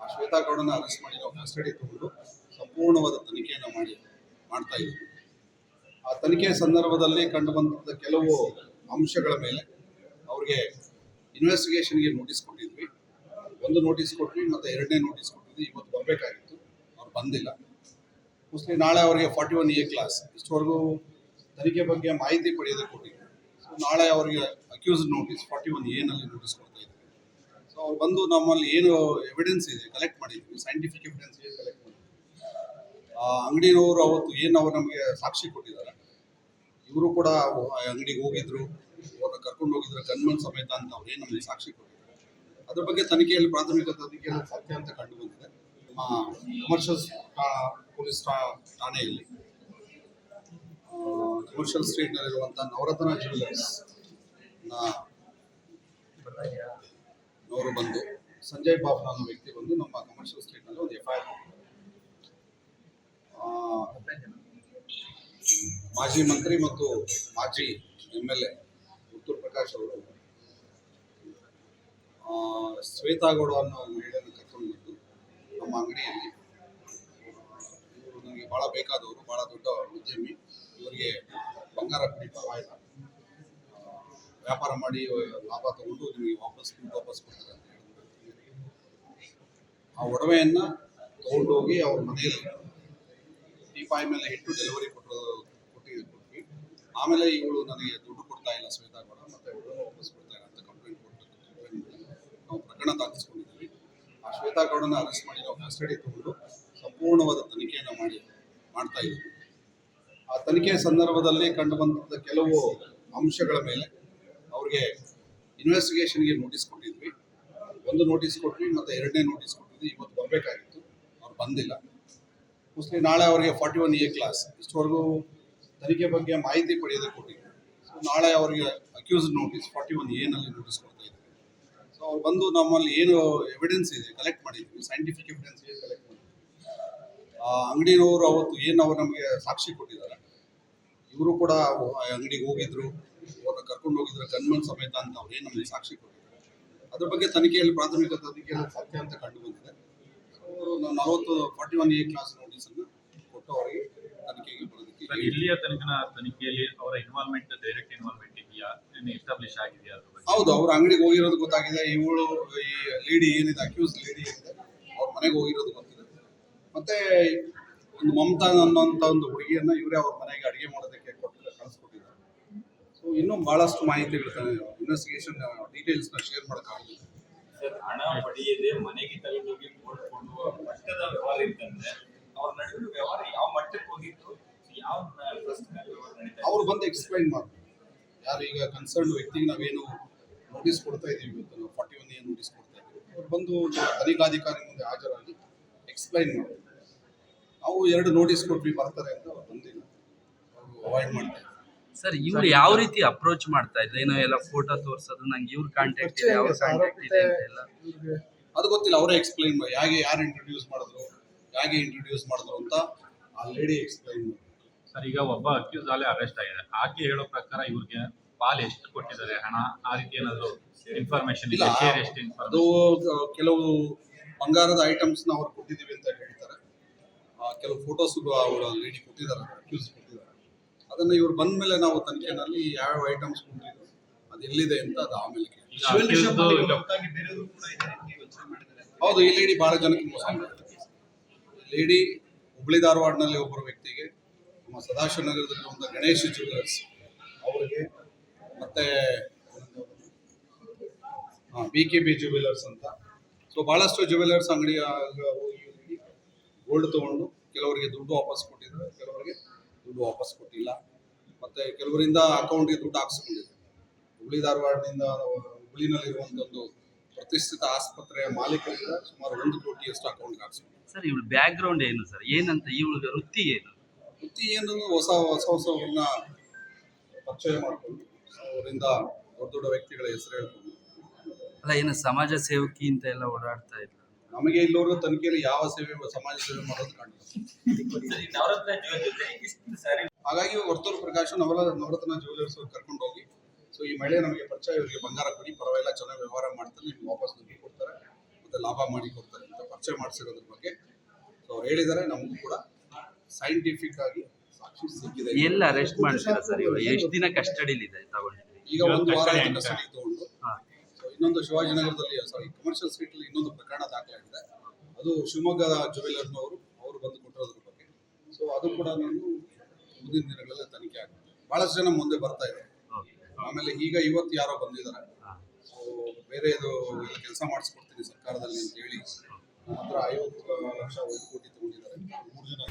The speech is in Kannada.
ಆ ಶ್ವೇತಾ ಗೌಡನ ಅರೆಸ್ಟ್ ಮಾಡಿ ನಾವು ಕಸ್ಟಡಿ ತಗೊಂಡು ಸಂಪೂರ್ಣವಾದ ತನಿಖೆಯನ್ನು ಮಾಡಿ, ಮಾಡ್ತಾ ಇದ್ದೀವಿ ಆ ತನಿಖೆಯ ಸಂದರ್ಭದಲ್ಲಿ ಕಂಡು ಬಂದಂಥ ಕೆಲವು ಅಂಶಗಳ ಮೇಲೆ ಅವ್ರಿಗೆ ಇನ್ವೆಸ್ಟಿಗೇಷನ್ಗೆ ನೋಟಿಸ್ ಕೊಟ್ಟಿದ್ವಿ. ಒಂದು ನೋಟಿಸ್ ಕೊಟ್ವಿ, ಮತ್ತು ಎರಡನೇ ನೋಟಿಸ್ ಕೊಟ್ಟಿದ್ವಿ. ಇವತ್ತು ಬರಬೇಕಾಗಿತ್ತು. ಅವ್ರು ಬಂದಿಲ್ಲ. ಮೋಸ್ಟ್ಲಿ ನಾಳೆ ಅವರಿಗೆ ಫಾರ್ಟಿ ಒನ್ ಎ ಕ್ಲಾಸ್ ಇಷ್ಟವರೆಗೂ ತನಿಖೆ ಬಗ್ಗೆ ಮಾಹಿತಿ ಪಡೆಯೋದಕ್ಕೆ ಕೊಟ್ಟಿದ್ವಿ. ನಾಳೆ ಅವರಿಗೆ ಅಕ್ಯೂಸ್ ನೋಟಿಸ್ ಫಾರ್ಟಿ ಒನ್ ಎನಲ್ಲಿ ನೋಟಿಸ್ ಕೊಡ್ತಾ ಅವ್ರು ಬಂದು ನಮ್ಮಲ್ಲಿ ಏನು ಎವಿಡೆನ್ಸ್ ಇದೆ ಕಲೆಕ್ಟ್ ಮಾಡಿದ್ವಿ ಸೈಂಟಿಫಿಕ್ ಎವಿಡೆನ್ಸ್ ಏನು ಕಲೆಕ್ಟ್ ಆ, ಅಂಗಡಿನವರು ಅವತ್ತು ಏನು ಅವ್ರು ನಮಗೆ ಸಾಕ್ಷಿ ಕೊಟ್ಟಿದ್ದಾರೆ, ಇವರು ಕೂಡ ಅಂಗಡಿಗೆ ಹೋಗಿದ್ರು, ಅವ್ರನ್ನ ಕರ್ಕೊಂಡು ಹೋಗಿದ್ರು ಗನ್ಮನ್ ಸಮೇತ ಅಂತ ಅವ್ರು ಏನು ನಮಗೆ ಸಾಕ್ಷಿ ಕೊಟ್ಟಿದ್ದಾರೆ. ಅದ್ರ ಬಗ್ಗೆ ತನಿಖೆಯಲ್ಲಿ ಪ್ರಾಥಮಿಕ ತನಿಖೆಯಲ್ಲಿ ಸತ್ಯ ಅಂತ ಕಂಡು ಬಂದಿದೆ ನಮ್ಮ ಕಮರ್ಷಿಯಲ್ ಪೊಲೀಸ್ ಠಾಣೆಯಲ್ಲಿ. ಕಮರ್ಷಿಯಲ್ ಸ್ಟ್ರೀಟ್ನಲ್ಲಿರುವಂಥ ನವರತ್ನ ಜ್ಯುವೆಲರ್ಸ್ ಅವರು ಬಂದು ಸಂಜಯ್ ಬಾಬು ಅನ್ನೋ ವ್ಯಕ್ತಿ ಬಂದು ನಮ್ಮ ಕಮರ್ಷಿಯಲ್ ಸ್ಟ್ರೀಟ್ನಲ್ಲಿ ಒಂದು ಎಫ್ಐಆರ್ ಮಾಜಿ ಮಂತ್ರಿ ಮತ್ತು ಮಾಜಿ ಎಂ ಎಲ್ ಎ ಉತ್ತರ್ ಪ್ರಕಾಶ್ ಅವರು ಶ್ವೇತಾಗೌಡ ಅನ್ನೋ ಮಹಿಳೆಯನ್ನು ಕರ್ಕೊಂಡು ಬಂದು ನಮ್ಮ ಅಂಗಡಿಯಲ್ಲಿ ನನಗೆ ಭಾಳ ಬೇಕಾದವರು ಭಾಳ ದೊಡ್ಡ ಉದ್ಯಮಿ ಇವರಿಗೆ ಬಂಗಾರ ಕುಡಿತ ಆ, ವ್ಯಾಪಾರ ಮಾಡಿ, ಲಾಭ ತಗೊಂಡು ನಿಮಗೆ ವಾಪಸ್ ದುಡ್ಡು ವಾಪಸ್ ಕೊಡ್ತಾರೆ ಅಂತ ಹೇಳಿದ್ರು ಆ ಒಡವೆಯನ್ನು ತಗೊಂಡೋಗಿ ಅವ್ರ ಮನೆಯಲ್ಲಿ ದೀಪಾಯಿ ಮೇಲೆ ಇಟ್ಟು ಡೆಲಿವರಿ ಕೊಟ್ಟು, ಕೊಟ್ಟಿ ಕೊಟ್ವಿ. ಆಮೇಲೆ ಇವಳು ನನಗೆ ದುಡ್ಡು ಕೊಡ್ತಾ ಇಲ್ಲ ಶ್ವೇತಾ ಕೂಡ, ಮತ್ತೆ ವಾಪಸ್ ಕೊಡ್ತಾ ಇಲ್ಲ ಅಂತ ಕಂಪ್ಲೇಂಟ್ ಕೊಟ್ಟು ನಾವು ಪ್ರಕರಣ ದಾಖಲಿಸ್ಕೊಂಡಿದ್ದೀವಿ. ಆ ಶ್ವೇತಾ ಗೌಡನ ಅರೆಸ್ಟ್ ಮಾಡಿ ನಾವು ಕಸ್ಟಡಿ ತಗೊಂಡು ಸಂಪೂರ್ಣವಾದ ತನಿಖೆಯನ್ನು ಮಾಡಿ, ಮಾಡ್ತಾ ಇದ್ದೀವಿ. ಆ ತನಿಖೆಯ ಸಂದರ್ಭದಲ್ಲಿ ಕಂಡುಬಂದ ಕೆಲವು ಅಂಶಗಳ ಮೇಲೆ ಅವ್ರಿಗೆ ಇನ್ವೆಸ್ಟಿಗೇಷನ್ಗೆ ನೋಟಿಸ್ ಕೊಟ್ಟಿದ್ವಿ. ಒಂದು ನೋಟಿಸ್ ಕೊಟ್ವಿ, ಮತ್ತು ಎರಡನೇ ನೋಟಿಸ್ ಕೊಟ್ಟಿದ್ವಿ. ಇವತ್ತು ಬರಬೇಕಾಗಿತ್ತು. ಅವ್ರು ಬಂದಿಲ್ಲ. ಮೋಸ್ಟ್ಲಿ ನಾಳೆ ಅವರಿಗೆ ಫಾರ್ಟಿ ಒನ್ ಎ ಕ್ಲಾಸ್ ಇಷ್ಟವರೆಗೂ ತನಿಖೆ ಬಗ್ಗೆ ಮಾಹಿತಿ ಪಡೆಯೋದಕ್ಕೆ ಕೊಟ್ಟಿದ್ವಿ. ಸೊ ನಾಳೆ ಅವರಿಗೆ ಅಕ್ಯೂಸ್ ನೋಟಿಸ್ ಫಾರ್ಟಿ ಒನ್ ಎನಲ್ಲಿ ನೋಟಿಸ್ ಕೊಡ್ತಾ ಇದ್ವಿ. ಸೊ ಅವ್ರು ಬಂದು ನಮ್ಮಲ್ಲಿ ಏನು ಎವಿಡೆನ್ಸ್ ಇದೆ ಕಲೆಕ್ಟ್ ಮಾಡಿದ್ವಿ. ಸೈಂಟಿಫಿಕ್ ಎವಿಡೆನ್ಸ್ ಏನು ಕಲೆಕ್ಟ್ ಮಾಡಿದ್ವಿ. ಆ, ಅಂಗಡಿನವರು ಅವತ್ತು ಏನು ಅವ್ರು ನಮಗೆ ಸಾಕ್ಷಿ ಕೊಟ್ಟಿದ್ದಾರೆ, ಇವರು ಕೂಡ ಅಂಗಡಿಗೆ ಹೋಗಿದ್ರು. ಕರ್ಕೊಂಡು ಹೋಗಿದ್ರೆ ಗನ್ಮನ್ ಸಮೇತ ಅಂತ ಅವ್ರು ಏನು ನಮಗೆ ಸಾಕ್ಷಿ ಕೊಟ್ಟಿದ್ದಾರೆ? ಅದ್ರ ಬಗ್ಗೆ ತನಿಖೆಯಲ್ಲಿ ಪ್ರಾಥಮಿಕ ತನಿಖೆಯಲ್ಲಿ ಸತ್ಯ ಅಂತ ಕಂಡು ಬಂದಿದೆ ಅವರು ನಲವತ್ತು ಫಾರ್ಟಿ ಒನ್ ಎ ಕ್ಲಾಸ್ ನೋಟಿಸನ್ನು ಕೊಟ್ಟು ಅವರಿಗೆ ತನಿಖೆಗೆ ಬರೋದಕ್ಕೆ ಇಲ್ಲಿಯ ತನಕನ ತನಿಖೆಯಲ್ಲಿ ಅವರ ಇನ್ವಾಲ್ವ್ಮೆಂಟ್ ಡೈರೆಕ್ಟ್ ಇನ್ವಾಲ್ವ್ಮೆಂಟ್ ಇದೆಯಾ? ಎಸ್ಟಾಬ್ಲಿಷ್ ಆಗಿದೆಯಾ ಹೌದು ಅವ್ರ ಅಂಗಡಿಗೆ ಹೋಗಿರೋದು ಗೊತ್ತಾಗಿದೆ ಇವಳು ಈ ಲೇಡಿ ಏನಿದೆ ಅಕ್ಯೂಸ್ ಲೇಡಿ ಏನಿದೆ ಅವ್ರ ಮನೆಗೆ ಹೋಗಿರೋದು ಗೊತ್ತಿದೆ. ಮತ್ತೆ ಒಂದು ಮಮತಾ ಅನ್ನೋಂಥ ಒಂದು ಹುಡುಗಿಯನ್ನ ಇವರೇ ಅವ್ರ ಮನೆಗೆ ಅಡುಗೆ ಮಾಡೋದಕ್ಕೆ ಇನ್ನೂ ಬಹಳಷ್ಟು ಮಾಹಿತಿಗಳು ಇನ್ವೆಸ್ಟಿಗೇಷನ್ ಡೀಟೇಲ್ಸ್ನ ಶೇರ್ ಮಾಡೋಕ್ಕಾಗಲಿಲ್ಲ ಸರ್ ಹಣ ಪಡೆಯದೆ ಮನೆಗೆ ತಗೊಂಡೋಗಿ ಕೋರ್ಟ್ ಕೊಡುವ ಮಟ್ಟದ ವ್ಯವಹಾರ ಇತ್ತಂದ್ರೆ ಅವ್ರ ನಡುವಿನ ವ್ಯವಹಾರ ಯಾವ ಮಟ್ಟಕ್ಕೆ ಹೋಗಿತ್ತು? ಯಾವ ಅವ್ರು ಬಂದು ಎಕ್ಸ್ಪ್ಲೈನ್ ಮಾಡ್ತಾರೆ ಯಾರು ಈಗ ಕನ್ಸರ್ನ್ ವ್ಯಕ್ತಿಗೆ ನಾವೇನು ನೋಟಿಸ್ ಕೊಡ್ತಾ ಇದೀವಿ ಇವತ್ತು ನಾವು ಫಾರ್ಟಿ ಒನ್ ಏನು ನೋಟಿಸ್ ಕೊಡ್ತಾ ಇದ್ದೀವಿ. ಅವ್ರು ಬಂದು ತನಿಖಾಧಿಕಾರಿ ಮುಂದೆ ಹಾಜರಾಗಿ ಎಕ್ಸ್ಪ್ಲೈನ್ ಮಾಡ್ತಾರೆ ಅವು ಎರಡು ನೋಟಿಸ್ ಕೊಟ್ವಿ ಬರ್ತಾರೆ ಅಂತ ಅವ್ರು ಬಂದಿಲ್ಲ. ಅವರು ಅವಾಯ್ಡ್ ಮಾಡ್ತಾ ಇದ್ದಾರೆ ಸರ್ ಇವ್ರು ಯಾವ ರೀತಿ ಅಪ್ರೋಚ್ ಮಾಡ್ತಾ ಇದ್ರು? ಏನೋ ಎಲ್ಲ ಫೋಟೋ ತೋರ್ಸೋದು ನಂಗೆ ಇವ್ರ ಕಾಂಟ್ಯಾಕ್ಟ್ ಇದೆ ಅವ್ರ ಕಾಂಟ್ಯಾಕ್ಟ್ ಇದೆ ಅಂತ ಎಲ್ಲ. ಅದು ಗೊತ್ತಿಲ್ಲ ಅವರೇ ಎಕ್ಸ್ಪ್ಲೈನ್ ಮಾಡಿ ಹೇಗೆ ಯಾರು ಇಂಟ್ರೊಡ್ಯೂಸ್ ಮಾಡಿದ್ರು ಹೇಗೆ ಇಂಟ್ರೊಡ್ಯೂಸ್ ಮಾಡಿದ್ರು ಅಂತ ಆ ಲೇಡಿ ಎಕ್ಸ್ಪ್ಲೈನ್ ಸರ್ ಈಗ ಒಬ್ಬ ಅಕ್ಯೂಸ್ ಅಲ್ಲೇ ಅರೆಸ್ಟ್ ಆಗಿದೆ. ಆಕೆ ಹೇಳೋ ಪ್ರಕಾರ ಇವ್ರಿಗೆ ಪಾಲ್ ಎಷ್ಟು ಕೊಟ್ಟಿದ್ದಾರೆ? ಹಣ ಆ ರೀತಿ ಏನಾದ್ರು ಇನ್ಫಾರ್ಮೇಷನ್ ಇಲ್ಲ ಇದೆ ಶೇರ್ ಎಷ್ಟು ಅದು ಕೆಲವು ಬಂಗಾರದ ನ ಅವ್ರು ಕೊಟ್ಟಿದ್ದೀವಿ ಅಂತ ಹೇಳ್ತಾರೆ. ಆ, ಕೆಲವು ಫೋಟೋಸ್ ಅವರು ಲೇಡಿ ಕೊಟ್ಟಿದ್ದಾರೆ ಅಕ್ಯೂಸ್ ಕೊಟ್ಟಿದ್ದಾರೆ. ಅದನ್ನು ಇವ್ರು ಬಂದ ಮೇಲೆ ನಾವು ತನಿಖೆನಲ್ಲಿ ಯಾವ ಐಟಮ್ಸ್ ಕೊಟ್ಟಿದ್ರು ಅದು ಎಲ್ಲಿದೆ ಅಂತ ಅದು ಆಮೇಲೆ ಹೌದು ಈ ಲೇಡಿ ಬಹಳ ಜನಕ್ಕೆ ಮೋಸ ಮಾಡಿದ್ದಾರೆ ಲೇಡಿ ಹುಬ್ಳಿ ಧಾರವಾಡನಲ್ಲಿ ಒಬ್ಬರು ವ್ಯಕ್ತಿಗೆ ನಮ್ಮ ಸದಾಶಿವ ನಗರದಲ್ಲಿ ಒಂದು ಗಣೇಶ್ ಜ್ಯುವೆಲರ್ಸ್ ಅವರಿಗೆ ಮತ್ತೆ ಬಿ ಕೆ ಬಿ ಜ್ಯುವೆಲರ್ಸ್ ಅಂತ. ಸೊ ಬಹಳಷ್ಟು ಜ್ಯುವೆಲರ್ಸ್ ಅಂಗಡಿ ಹೋಗಿ ಗೋಲ್ಡ್ ತಗೊಂಡು ಕೆಲವರಿಗೆ ದುಡ್ಡು ವಾಪಸ್ ಕೊಟ್ಟಿದ್ದಾರೆ ಕೆಲವರಿಗೆ ದುಡ್ಡು ವಾಪಸ್ ಕೊಟ್ಟಿಲ್ಲ. ಮತ್ತೆ ಕೆಲವರಿಂದ ಅಕೌಂಟ್ಗೆ ದುಡ್ಡು ಹಾಕ್ಸ್ಕೊಂಡಿದ್ದಾರೆ ಹುಬ್ಳಿ ಧಾರವಾಡದಿಂದ ಹುಬ್ಳಿನಲ್ಲಿರುವಂಥ ಒಂದು ಪ್ರತಿಷ್ಠಿತ ಆಸ್ಪತ್ರೆಯ ಮಾಲೀಕರಿಂದ ಸುಮಾರು ಒಂದು ಕೋಟಿಯಷ್ಟು ಅಕೌಂಟ್ಗೆ ಹಾಕ್ಸ್ಕೊಂಡಿದೆ ಸರ್ ಇವಳು ಬ್ಯಾಕ್ ಗ್ರೌಂಡ್ ಏನು ಸರ್? ಏನಂತ ಇವಳ ವೃತ್ತಿ ಏನು? ವೃತ್ತಿ ಏನು ಹೊಸ ಹೊಸ ಹೊಸವ್ರನ್ನ ಪರಿಚಯ ಮಾಡಿಕೊಂಡು ಅವರಿಂದ ದೊಡ್ಡ ದೊಡ್ಡ ವ್ಯಕ್ತಿಗಳ ಹೆಸರು ಹೇಳ್ಕೊಂಡು. ಅಲ್ಲ ಏನು ಸಮಾಜ ಸೇವಕಿ ಅಂತ ಎಲ್ಲ ಓಡಾಡ್ತಾ ಇದ್ರು ನಮಗೆ ಇಲ್ಲಿವರೆಗೂ ತನಿಖೆಯಲ್ಲಿ ಯಾವ ಸೇವೆ ಸಮಾಜ ಸೇವೆ ಮಾಡೋದು ಕಾಣ್ತದೆ ಸರ್, ನವರತ್ನ ಜ್ಯುವೆಲ್ ಜೊತೆ ಇಷ್ಟು ಸಾರಿ ಹಾಗಾಗಿ ವರ್ತೂರು ಪ್ರಕಾಶ್ ನವರ ನವರತ್ನ ಜ್ಯುವೆಲರ್ಸ್ ಅವ್ರು ಕರ್ಕೊಂಡು ಹೋಗಿ. ಸೊ ಈ ಮಹಿಳೆ ನಮಗೆ ಪರಿಚಯ ಇವರಿಗೆ ಬಂಗಾರ ಕೊಡಿ ಪರವಾಗಿಲ್ಲ ಚೆನ್ನಾಗಿ ವ್ಯವಹಾರ ಮಾಡ್ತಾರೆ ನಿಮ್ಗೆ ವಾಪಸ್ ದುಡ್ಡು ಕೊಡ್ತಾರೆ ಮತ್ತೆ ಲಾಭ ಮಾಡಿ ಕೊಡ್ತಾರೆ ಅಂತ ಪರಿಚಯ ಮಾಡಿಸಿರೋದ್ರ ಬಗ್ಗೆ. ಸೊ ಅವ್ರು ಹೇಳಿದ್ದಾರೆ ನಮಗೂ ಕೂಡ ಸೈಂಟಿಫಿಕ್ ಆಗಿ ಸಾಕ್ಷಿ ಸಿಕ್ಕಿದೆ. ಎಲ್ಲಿ ಅರೆಸ್ಟ್ ಸರ್ ಇವಾಗ ಎಷ್ಟು ದಿನ ಕಸ್ಟಡಿಲಿದೆ ತಗೊಂಡಿದ್ರಿ ಈಗ ಒಂದು ವಾರ. ತಗೊಂಡು. ಇನ್ನೊಂದು ಶಿವಾಜಿನಗರದಲ್ಲಿ ಸಾರಿ ಕಮರ್ಷಿಯಲ್ ಸ್ಟ್ರೀಟ್ ಅಲ್ಲಿ ಇನ್ನೊಂದು ಪ್ರಕರಣ ದಾಖಲಾಗಿದೆ. ಅದು ಶಿವಮೊಗ್ಗ ಜುವೆಲರ್ನವರು, ಅವರು ಬಂದು ಕೊಟ್ಟಿರೋದ್ರ ಬಗ್ಗೆ. ಸೊ ಅದು ಕೂಡ ನಾನು ಮುಂದಿನ ದಿನಗಳಲ್ಲಿ ತನಿಖೆ ಆಗುತ್ತೆ ಬಹಳಷ್ಟು ಜನ ಮುಂದೆ ಬರ್ತಾ ಇದೆ. ಆಮೇಲೆ ಈಗ ಇವತ್ತು ಯಾರೋ ಬಂದಿದ್ದಾರೆ. ಸೊ ಬೇರೆ ಇದು ಕೆಲಸ ಮಾಡಿಸ್ಕೊಡ್ತೀನಿ ಸರ್ಕಾರದಲ್ಲಿ ಅಂತ ಹೇಳಿ. ಐವತ್ತು ಲಕ್ಷ ಒಂದು ಕೋಟಿ ತಗೊಂಡಿದ್ದಾರೆ. ಮೂರು ಜನ.